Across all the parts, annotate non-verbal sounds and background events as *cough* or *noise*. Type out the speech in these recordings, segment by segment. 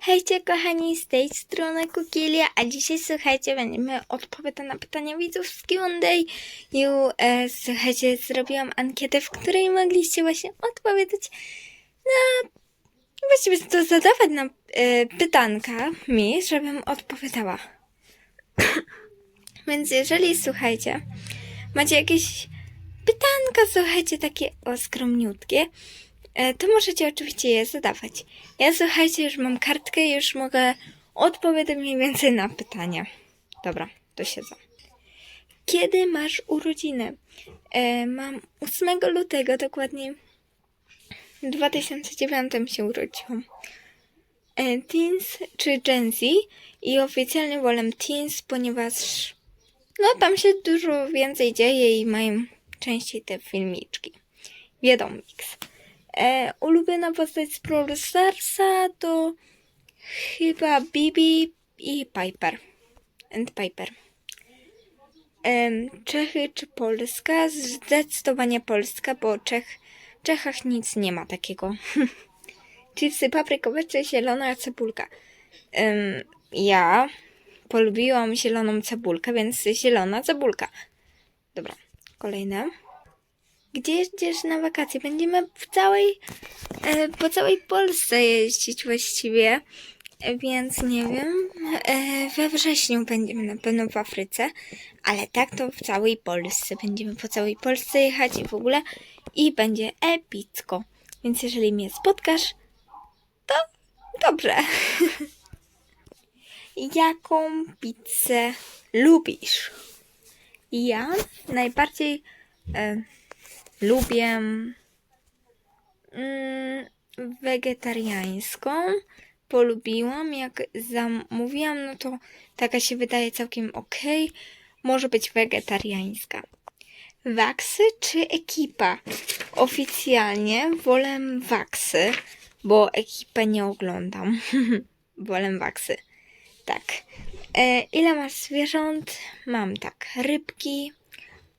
Hejcie kochani, z tej strony Kukilia, a dzisiaj słuchajcie, będziemy odpowiadać na pytania widzów z Q&A. I e, słuchajcie, zrobiłam ankietę, w której mogliście właśnie odpowiadać na... Właściwie to zadawać nam e, pytanka mi, żebym odpowiadała. *coughs* Więc jeżeli, słuchajcie, macie jakieś pytanka, słuchajcie, takie oskromniutkie, E, to możecie oczywiście je zadawać. Ja słuchajcie, już mam kartkę i już mogę odpowiadać mniej więcej na pytania. Dobra, to siedzę. Kiedy masz urodziny? E, mam 8 lutego, dokładnie w 2009 się urodziłam. E, teens czy Gen Z i oficjalnie wolę Teens, ponieważ no tam się dużo więcej dzieje i mają częściej te filmiczki. Wiadomo. E, ulubiona postać z Brawl Starsa to chyba Bibi i Piper. And Piper. Em, Czechy czy Polska? Zdecydowanie Polska, bo Czech, w Czechach nic nie ma takiego. *laughs* Chipsy paprykowe czy zielona cebulka? Em, ja polubiłam zieloną cebulkę, więc zielona cebulka. Dobra, kolejne. Gdzie jedziesz na wakacje? Będziemy w całej, e, po całej Polsce jeździć właściwie, e, więc nie wiem. E, we wrześniu będziemy na pewno w Afryce, ale tak to w całej Polsce. Będziemy po całej Polsce jechać i w ogóle i będzie epicko. Więc jeżeli mnie spotkasz, to dobrze. *laughs* Jaką pizzę lubisz? Ja najbardziej e, lubię mm, wegetariańską. Polubiłam, jak zamówiłam, no to taka się wydaje całkiem ok. Może być wegetariańska. Waksy czy ekipa? Oficjalnie wolę waksy, bo ekipę nie oglądam. *laughs* wolę waksy. Tak. E, ile masz zwierząt? Mam tak. Rybki,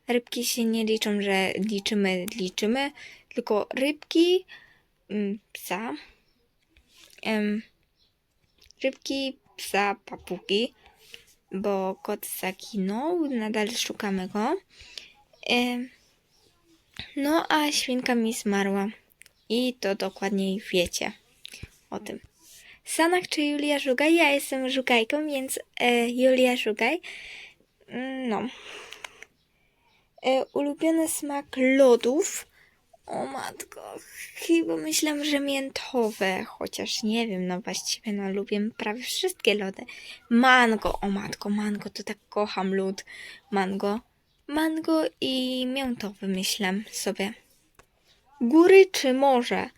Rybki się nie liczą, że liczymy, liczymy, tylko rybki, mm, psa, em, rybki, psa, papugi, bo kot zaginął, nadal szukamy go. Em, no a świnka mi zmarła i to dokładniej wiecie o tym. Sanach czy Julia Żugaj? Ja jestem Żugajką, więc e, Julia Żugaj. Mm, No. E, ulubiony smak lodów. O matko, chyba myślę, że miętowe, chociaż nie wiem, no właściwie no lubię prawie wszystkie lody. Mango, o matko, mango, to tak kocham lód. Mango, mango i miętowy myślę sobie. Góry czy morze?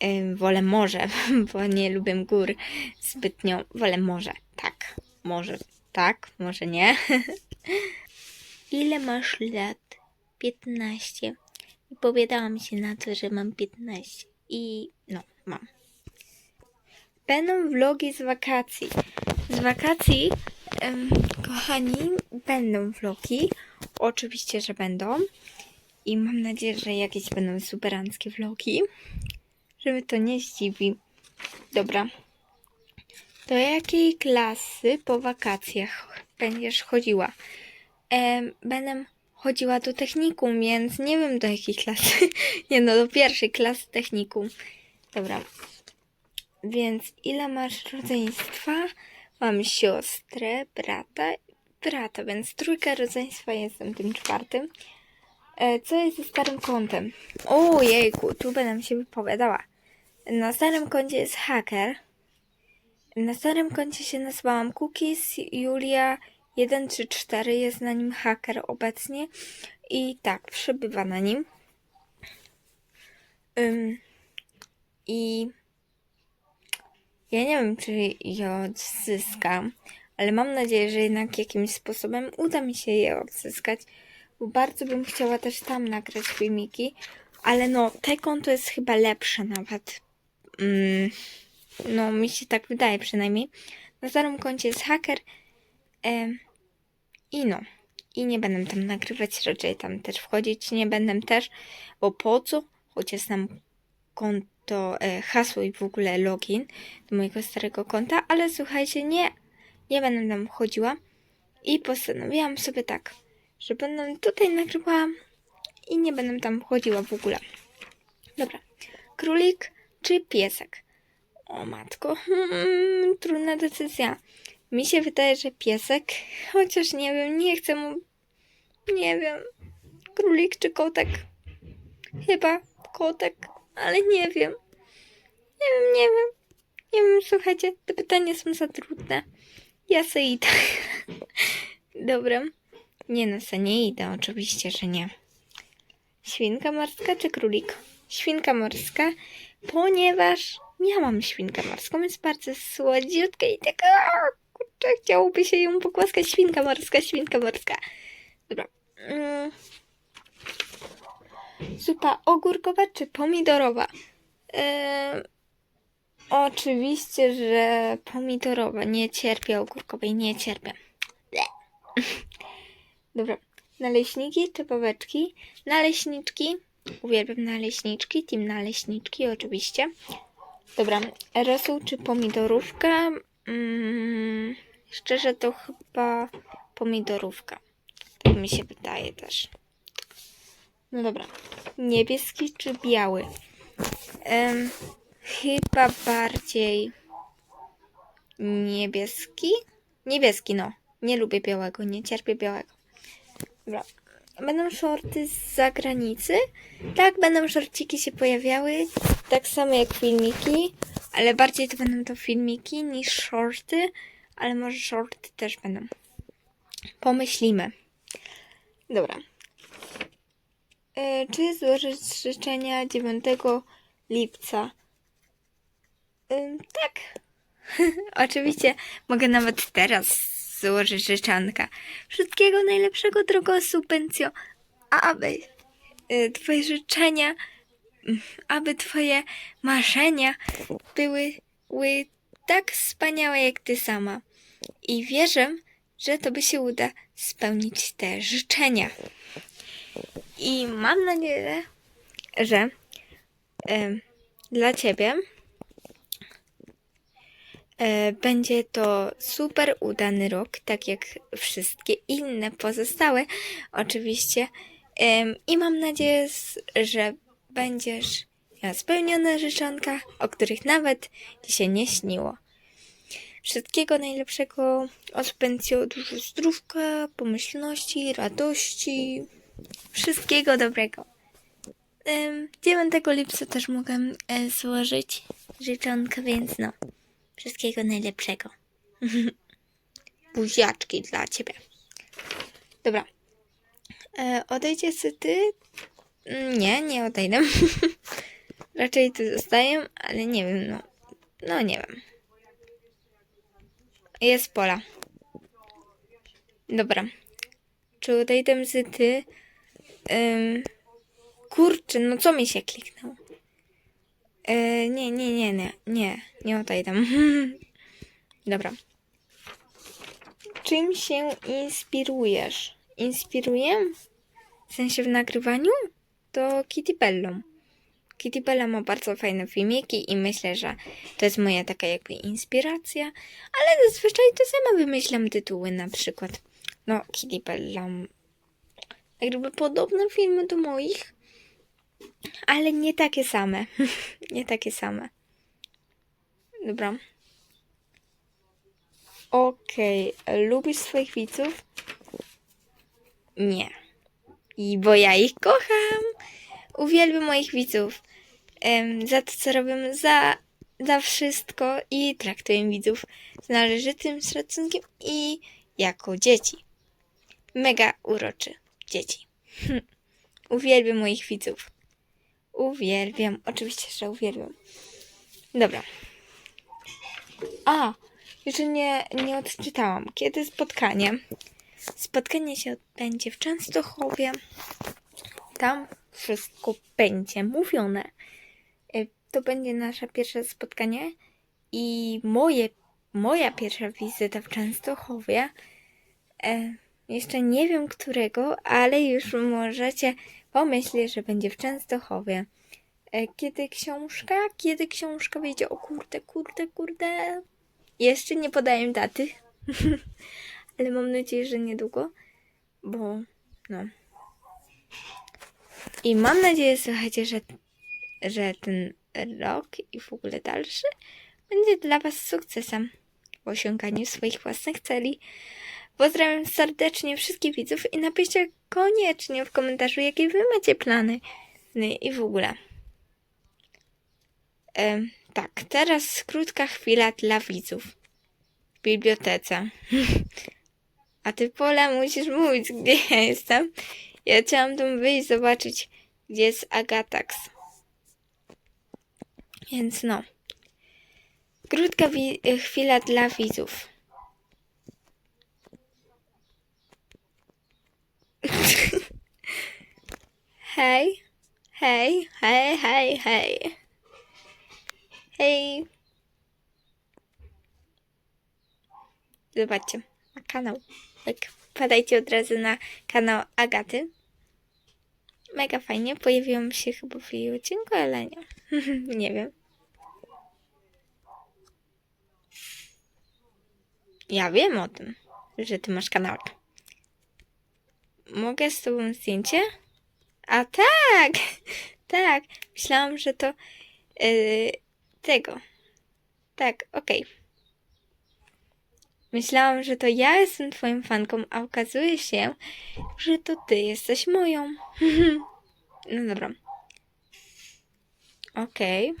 E, wolę morze, *laughs* bo nie lubię gór zbytnio. Wolę morze, tak, może tak, może nie. *laughs* Ile masz lat? 15. I powiedziałam się na to, że mam 15. I no, mam. Będą vlogi z wakacji. Z wakacji, em, kochani, będą vlogi. Oczywiście, że będą. I mam nadzieję, że jakieś będą superanckie vlogi. Żeby to nie zdziwi. Dobra. Do jakiej klasy po wakacjach będziesz chodziła? Em, będę chodziła do technikum, więc nie wiem do jakiej klasy. *laughs* nie no, do pierwszej klasy technikum. Dobra. Więc ile masz rodzeństwa? Mam siostrę, brata, brata, więc trójka rodzeństwa, jestem tym czwartym. E, co jest ze starym kątem? O jejku, tu będę się wypowiadała. Na starym koncie jest haker. Na starym koncie się nazywałam Cookies, Julia 1 czy 4 jest na nim haker obecnie i tak, przebywa na nim. I ja nie wiem, czy je odzyskam, ale mam nadzieję, że jednak jakimś sposobem uda mi się je odzyskać, bo bardzo bym chciała też tam nagrać filmiki, ale no, te konto jest chyba lepsze nawet. No, mi się tak wydaje przynajmniej. Na starym koncie jest haker. Em, I no. I nie będę tam nagrywać, raczej tam też wchodzić nie będę też, bo po co? Chociaż nam konto to e, hasło i w ogóle login do mojego starego konta, ale słuchajcie, nie, nie będę tam wchodziła i postanowiłam sobie tak, że będę tutaj nagrywała i nie będę tam wchodziła w ogóle. Dobra, królik czy piesek? O matko, hmm, trudna decyzja. Mi się wydaje, że piesek, chociaż nie wiem, nie chcę mu, nie wiem, królik czy kotek. Chyba kotek, ale nie wiem. Nie wiem, nie wiem. Nie wiem, słuchajcie, te pytania są za trudne. Ja se idę. *laughs* Dobra. Nie no, se nie idę, oczywiście, że nie. Świnka morska czy królik? Świnka morska, ponieważ ja mam świnkę morską, jest bardzo słodziutka i taka, kurczę, chciałoby się ją pogłaskać. Świnka morska, świnka morska. Dobra. Mm. Zupa ogórkowa czy pomidorowa? Eee, oczywiście, że pomidorowa. Nie cierpię ogórkowej, nie cierpię. *laughs* Dobra. Naleśniki czy baweczki? Naleśniczki. Uwielbiam naleśniczki. Team naleśniczki, oczywiście. Dobra. Rosół czy pomidorówka? Mm, szczerze to chyba pomidorówka. Tak mi się wydaje też. No dobra. Niebieski czy biały? Em, chyba bardziej niebieski. Niebieski, no. Nie lubię białego, nie cierpię białego. Dobra. Będą shorty z zagranicy. Tak, będą shorciki się pojawiały. Tak samo jak filmiki. Ale bardziej to będą to filmiki niż shorty. Ale może shorty też będą. Pomyślimy. Dobra. E, czy złożyć życzenia 9 lipca? Ym, tak. *laughs* Oczywiście mogę nawet teraz złożyć życzanka. Wszystkiego najlepszego, drogo subwencjo. Aby y, twoje życzenia, aby twoje marzenia były, były tak wspaniałe jak ty sama. I wierzę, że tobie się uda spełnić te życzenia. I mam nadzieję, że em, dla Ciebie e, będzie to super udany rok, tak jak wszystkie inne pozostałe, oczywiście. I mam nadzieję, że będziesz miała spełnione życzonka, o których nawet Ci się nie śniło. Wszystkiego najlepszego, ospencjo, dużo zdrówka, pomyślności, radości, wszystkiego dobrego. Ym, 9 lipca też mogę e, złożyć życzonkę, więc no, wszystkiego najlepszego. *laughs* Buziaczki dla ciebie. Dobra. E, odejdzie ty? Nie, nie odejdę. *laughs* Raczej tu zostaję, ale nie wiem, no. No nie wiem. Jest pola. Dobra. Czy odejdę z ty? Ym, kurczę, no co mi się kliknął? E, nie, nie, nie, nie, nie, nie odejdę. *laughs* Dobra. Czym się inspirujesz? Inspiruję? W sensie w nagrywaniu? To Kitty Bellą. Kitty Bella ma bardzo fajne filmiki i myślę, że to jest moja taka jakby inspiracja, ale zazwyczaj to sama wymyślam tytuły na przykład. No, Kitty Bella jakby podobne filmy do moich, ale nie takie same. *laughs* nie takie same. Dobra. Okej, lubisz swoich widzów? Nie. I bo ja ich kocham. Uwielbiam moich widzów. Za to, co robią, za, za wszystko i traktuję widzów z należytym szacunkiem i jako dzieci. Mega uroczy dzieci. uwielbiam moich widzów. Uwielbiam. Oczywiście, że uwielbiam. Dobra. A, jeszcze nie, nie odczytałam. Kiedy spotkanie? Spotkanie się odbędzie w Częstochowie. Tam wszystko będzie mówione. To będzie nasze pierwsze spotkanie i moje, moja pierwsza wizyta w Częstochowie. E, jeszcze nie wiem którego, ale już możecie pomyśleć, że będzie w Częstochowie. E, Kiedy książka? Kiedy książka wyjdzie? O kurde, kurde, kurde. Jeszcze nie podaję daty. *laughs* Ale mam nadzieję, że niedługo. Bo no. I mam nadzieję, słuchajcie, że, że ten rok i w ogóle dalszy będzie dla Was sukcesem w osiąganiu swoich własnych celi. Pozdrawiam serdecznie wszystkich widzów i napiszcie koniecznie w komentarzu, jakie Wy macie plany no i w ogóle. Em, tak, teraz krótka chwila dla widzów w bibliotece. *laughs* A ty, Pola, musisz mówić, gdzie ja jestem. Ja chciałam tam wyjść, zobaczyć, gdzie jest Agatax. Więc no. Krótka wi- chwila dla widzów. *laughs* Hej, hej, hej, hej, hej. Hej. Zobaczcie, ma kanał. Tak, wpadajcie od razu na kanał Agaty. Mega fajnie. Pojawiłam się chyba w jej odcinku, ale nie. *laughs* nie wiem. Ja wiem o tym, że ty masz kanał. Mogę z tobą zdjęcie? A tak! *laughs* Tak. Myślałam, że to yy, tego. Tak, okej. Myślałam, że to ja jestem twoją fanką, a okazuje się, że to ty jesteś moją. *laughs* no dobra. Okej.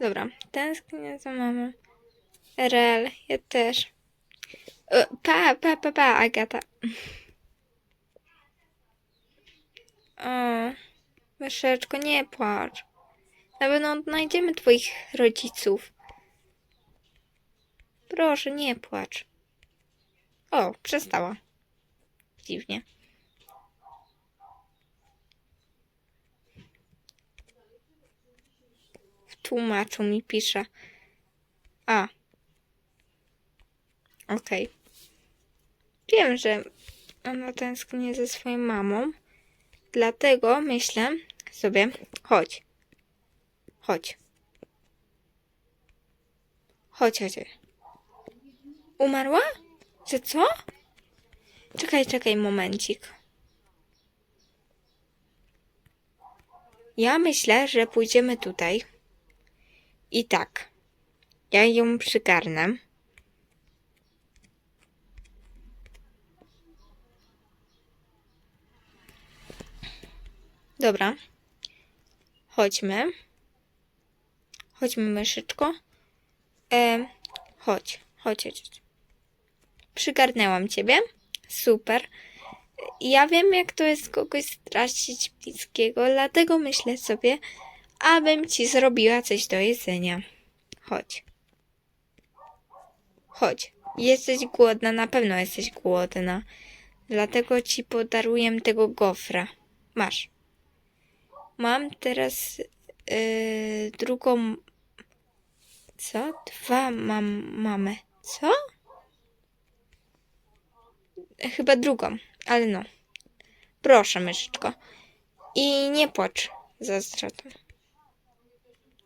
Dobra, tęsknię za mamą. Rel, ja też. E, Pa, pa, pa, pa, Agata. O, myszeczko, nie płacz. Na pewno odnajdziemy twoich rodziców. Proszę, nie płacz. O, przestała. Dziwnie. W tłumaczu mi pisze. A. Okej. Wiem, że ona tęskni ze swoją mamą. Dlatego myślę sobie, chodź. Chodź. Chodź, chodź. Umarła? Że co? Czekaj, czekaj, momencik. Ja myślę, że pójdziemy tutaj. I tak. Ja ją przygarnę. Dobra. Chodźmy. Chodźmy, myszyczko. E, chodź, chodź, chodź. Przygarnęłam ciebie. Super. Ja wiem, jak to jest kogoś stracić bliskiego, dlatego myślę sobie, abym ci zrobiła coś do jedzenia. Chodź. Chodź. Jesteś głodna, na pewno jesteś głodna. Dlatego ci podaruję tego gofra. Masz. Mam teraz yy, drugą. Co? Dwa mam mamy. Co? Chyba drugą, ale no. Proszę, myszyczko. I nie płacz za stratą.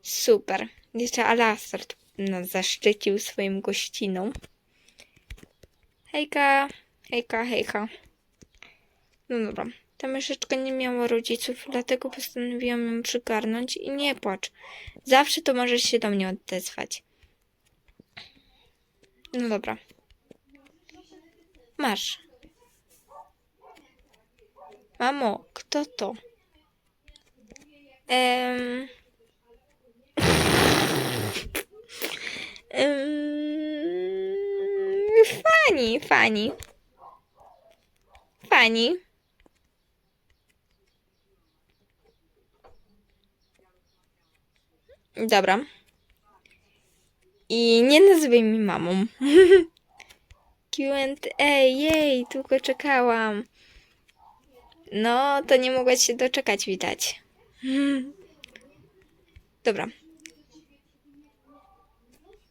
Super. Jeszcze Alastard nas zaszczycił swoim gościną. Hejka, hejka, hejka. No dobra. Ta myszeczka nie miała rodziców, dlatego postanowiłam ją przygarnąć i nie płacz. Zawsze to możesz się do mnie odezwać. No dobra. Masz. Mamo, kto to? Em... *laughs* Fani, Fani. Fani. Dobra. I nie nazywaj mi mamą. *laughs* Q&A, jej, długo czekałam. No, to nie mogłaś się doczekać, widać. *laughs* Dobra.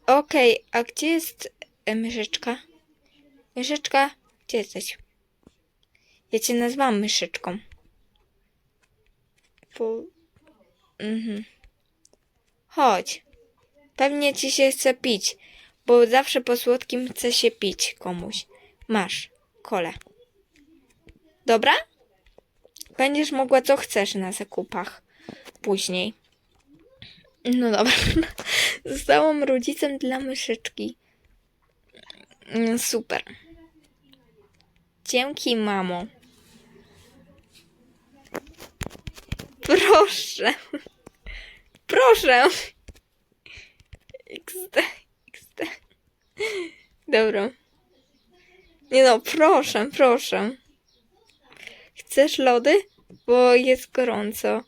Okej, a gdzie jest e, myszeczka? Myszeczka, gdzie jesteś? Ja cię nazwałam myszeczką. po... Mhm. Chodź. Pewnie ci się chce pić, bo zawsze po słodkim chce się pić komuś. Masz, kole. Dobra? Będziesz mogła co chcesz na zakupach później. No dobra. *laughs* Zostałam rodzicem dla myszyczki. Super. Dzięki, mamo. Proszę. Proszę. XD, XD. Dobra. Nie no, proszę, proszę. Chcesz lody? Bo jest gorąco.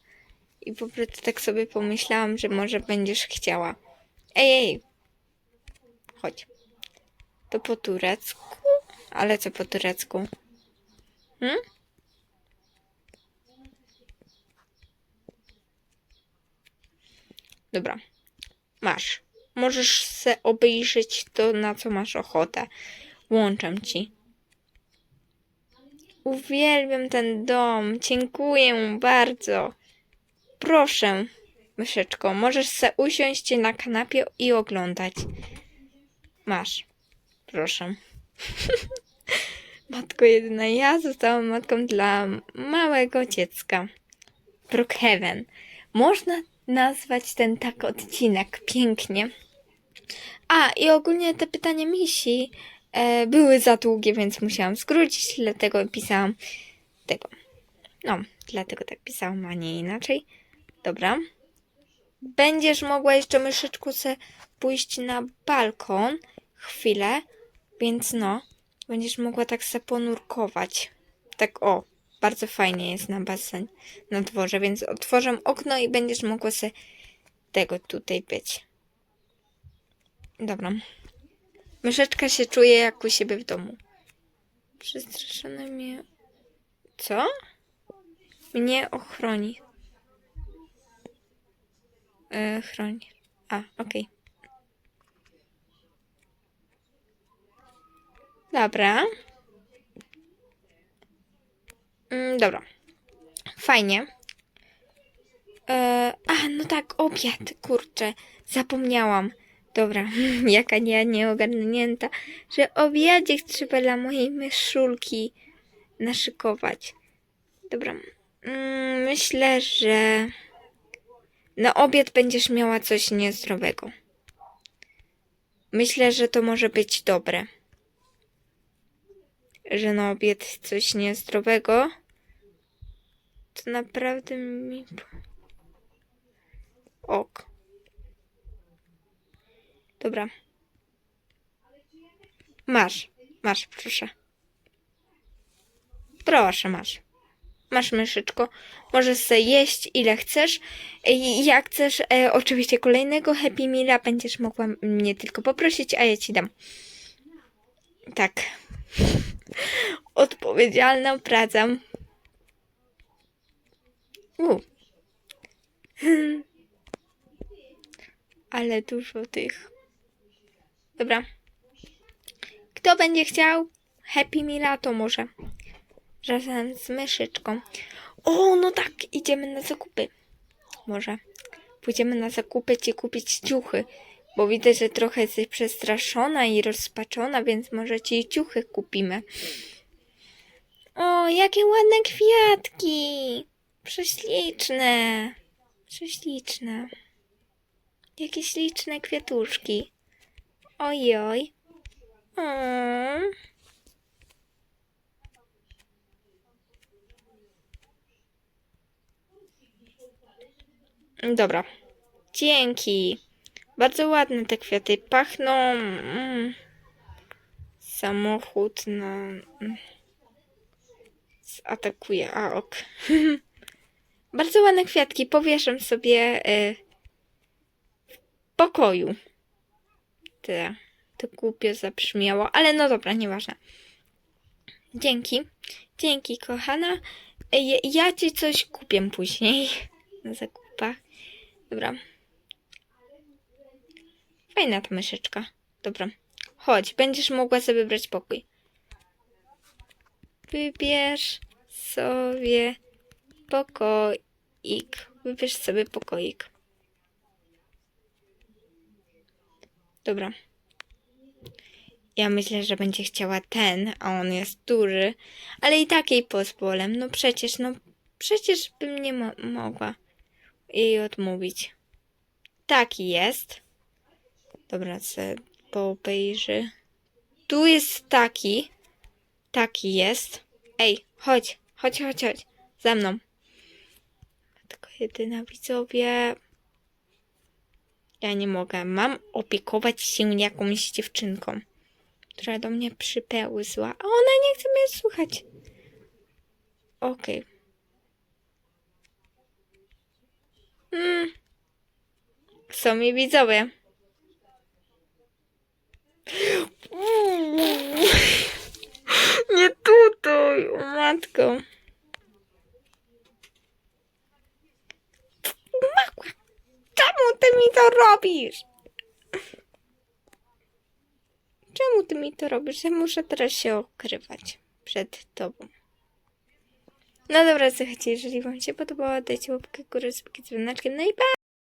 I po prostu tak sobie pomyślałam, że może będziesz chciała. Ej, ej. Chodź. To po turecku? Ale co po turecku? Hmm? Dobra. Masz. Możesz se obejrzeć to, na co masz ochotę. Włączam ci. Uwielbiam ten dom. Dziękuję bardzo. Proszę, myszeczko, możesz se usiąść na kanapie i oglądać. Masz. Proszę. *laughs* Matko jedyna, ja zostałam matką dla małego dziecka. Brookhaven. Można nazwać ten tak odcinek pięknie. A, i ogólnie te pytania misi e, były za długie, więc musiałam skrócić, dlatego pisałam tego. No, dlatego tak pisałam, a nie inaczej. Dobra. Będziesz mogła jeszcze myszyczku se pójść na balkon chwilę, więc no, będziesz mogła tak se ponurkować. Tak o, bardzo fajnie jest na basen, na dworze, więc otworzę okno i będziesz mogła se tego tutaj być. Dobra. Myszeczka się czuje jak u siebie w domu. Przestraszone mnie... Co? Mnie ochroni. E, chroni. A, okej. Dobra. Mm, dobra. Fajnie. E, a, no tak, obiad, kurczę. Zapomniałam. Dobra, *laughs* jaka nie, nieogarnięta, że obiadzik trzeba dla mojej myszulki naszykować. Dobra. Mm, myślę, że na obiad będziesz miała coś niezdrowego. Myślę, że to może być dobre. Że na obiad coś niezdrowego. To naprawdę mi. Ok. Dobra. Masz. Masz, proszę. Proszę, masz. Masz myszyczko. Możesz sobie jeść ile chcesz. I Jak chcesz e, oczywiście kolejnego Happy Meala, będziesz mogła mnie tylko poprosić, a ja ci dam. Tak. *laughs* Odpowiedzialna praca. *laughs* Ale dużo tych. Dobra. Kto będzie chciał Happy Meala, to może. Razem z myszyczką. O, no tak, idziemy na zakupy. Może. Pójdziemy na zakupy ci kupić ciuchy. Bo widzę, że trochę jesteś przestraszona i rozpaczona, więc może ci ciuchy kupimy. O, jakie ładne kwiatki! Prześliczne. Prześliczne. Jakie śliczne kwiatuszki. Ojoj. Mm. Dobra. Dzięki. Bardzo ładne te kwiaty. Pachną. Mm. Samochód na. mm. Zaatakuje. A ok. *laughs* Bardzo ładne kwiatki. Powieszę sobie y, w pokoju. Tyle. To głupio zabrzmiało, ale no dobra, nieważne. Dzięki. Dzięki, kochana. Ej, Ja ci coś kupię później *laughs* na zakupach. Dobra. Fajna ta myszeczka. Dobra. Chodź, będziesz mogła sobie wybrać pokój. Wybierz sobie pokój. Wybierz sobie pokoik. Dobra. Ja myślę, że będzie chciała ten, a on jest duży, ale i tak jej pozwolę. No przecież, no przecież bym nie mo- mogła jej odmówić. Taki jest. Dobra, co obejrzy. Tu jest taki. Taki jest. Ej, chodź, chodź, chodź, chodź. Za mną. Jedyna widzowie. Ja nie mogę. Mam opiekować się jakąś dziewczynką, która do mnie przypełzła, a ona nie chce mnie słuchać. Okej. Mm. Są mi widzowie. *laughs* Nie tutaj. Matko, Czemu ty mi to robisz? Czemu ty mi to robisz? Ja muszę teraz się okrywać przed tobą. No dobra, słuchajcie, jeżeli wam się podobało, dajcie łapkę górę z dzwoneczkiem. No i pa!